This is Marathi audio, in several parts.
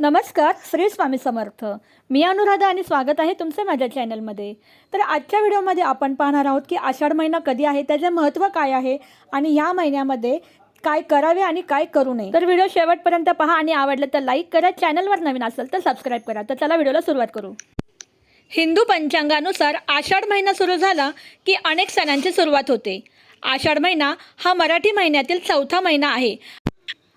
नमस्कार श्री स्वामी समर्थ. मी अनुराधा आणि स्वागत आहे तुमचे माझ्या चॅनलमध्ये. तर आजच्या व्हिडिओमध्ये आपण पाहणार आहोत की आषाढ महिना कधी आहे त्याचे महत्त्व काय आहे आणि या महिन्यामध्ये काय करावे आणि काय करू नये. तर व्हिडिओ शेवटपर्यंत पहा आणि आवडलं तर लाईक करा. चॅनलवर नवीन असेल तर सबस्क्राईब करा. तर चला व्हिडिओला सुरुवात करू. हिंदू पंचांगानुसार आषाढ महिना सुरू झाला की अनेक सणांची सुरुवात होते. आषाढ महिना हा मराठी महिन्यातील चौथा महिना आहे.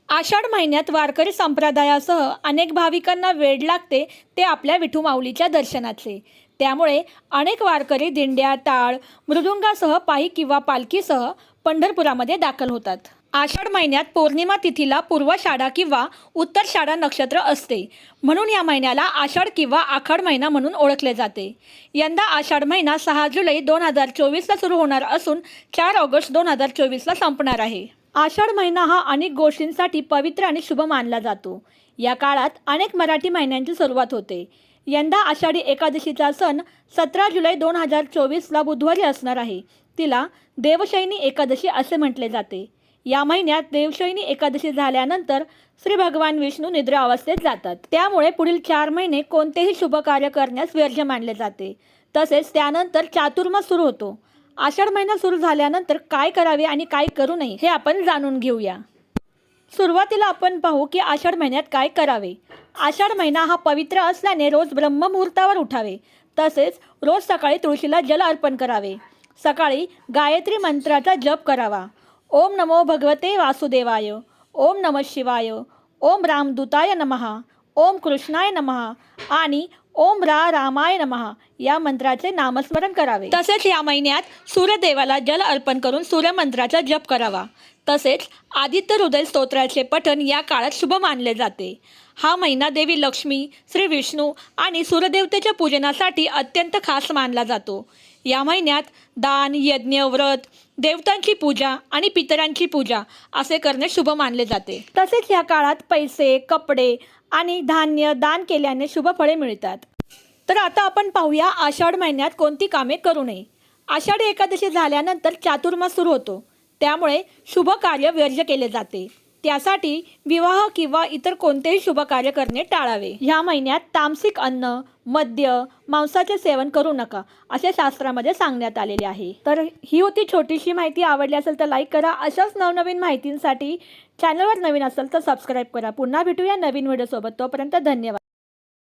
आषाढ महिन्यात वारकरी संप्रदायासह अनेक भाविकांना वेळ लागते ते आपल्या विठू माऊलीच्या दर्शनाचे त्यामुळे अनेक वारकरी दिंड्या टाळ मृदुंगासह पायी किंवा पालखीसह पंढरपुरामध्ये दाखल होतात. आषाढ महिन्यात पौर्णिमा तिथीला पूर्वाषाढा किंवा उत्तरषाढा नक्षत्र असते. म्हणून या महिन्याला आषाढ किंवा आखाड महिना म्हणून ओळखले जाते. यंदा आषाढ महिना सहा जुलै दोन हजार चोवीसला सुरू होणार असून चार ऑगस्ट दोन हजार चोवीसला संपणार आहे. आषाढ महिना हा अनेक गोष्टींसाठी पवित्र आणि शुभ मानला जातो. या काळात अनेक मराठी महिन्यांची सुरुवात होते. यंदा आषाढी एकादशीचा सण सतरा जुलै दोन हजार चोवीसला बुधवारी असणार आहे. तिला देवशैनी एकादशी असे म्हटले जाते. या महिन्यात देवशैनी एकादशी झाल्यानंतर श्री भगवान विष्णू निद्रा अवस्थेत जातात. त्यामुळे पुढील चार महिने कोणतेही शुभ कार्य करण्यास व्यर्ज मानले जाते. तसेच त्यानंतर चातुर्मास सुरू होतो. आषाढ महिना सुरू झाल्यानंतर काय करावे आणि काय करू नये हे आपण जाणून घेऊया. सुरुवातीला आपण पाहू की आषाढ महिन्यात काय करावे. आषाढ महिना हा पवित्र असल्याने रोज ब्रह्ममुहूर्तावर उठावे. तसेच रोज सकाळी तुळशीला जल अर्पण करावे. सकाळी गायत्री मंत्राचा जप करावा. ओम नमो भगवते वासुदेवाय. ओम नम शिवाय. ओम रामदूताय नमहा ओम कृष्णाय नमहा आणि ओम रा रामाय नमहा या मंत्राचे नामस्मरण करावे. तसेच या महिन्यात सूर्यदेवाला जल अर्पण करून सूर्यमंत्राचा जप करावा. तसेच आदित्य हृदय स्तोत्राचे पठण या काळात शुभ मानले जाते. हा महिना देवी लक्ष्मी श्री विष्णू आणि सूर्यदेवतेच्या पूजनासाठी अत्यंत खास मानला जातो. या महिन्यात दान यज्ञ व्रत देवतांची पूजा आणि पितरांची पूजा असे करणे शुभ मानले जाते. तसेच या काळात पैसे कपडे आणि धान्य दान केल्याने शुभ फळे मिळतात. तर आता आपण पाहूया आषाढ महिन्यात कोणती कामे करू नये. आषाढी एकादशी झाल्यानंतर चातुर्मास सुरू होतो. त्यामुळे शुभ कार्य व्यर्ज केले जाते. त्यासाठी विवाह किंवा इतर कोणतेही शुभ कार्य करणे टाळावे. ह्या महिन्यात तामसिक अन्न मद्य मांसाचे सेवन करू नका असे शास्त्रामध्ये सांगण्यात आलेले आहे. तर ही होती छोटीशी माहिती. आवडली असेल तर लाईक करा. अशाच नवनवीन माहितींसाठी चॅनलवर नवीन असेल तर सबस्क्राईब करा. पुन्हा भेटूया नवीन व्हिडिओसोबत तोपर्यंत धन्यवाद.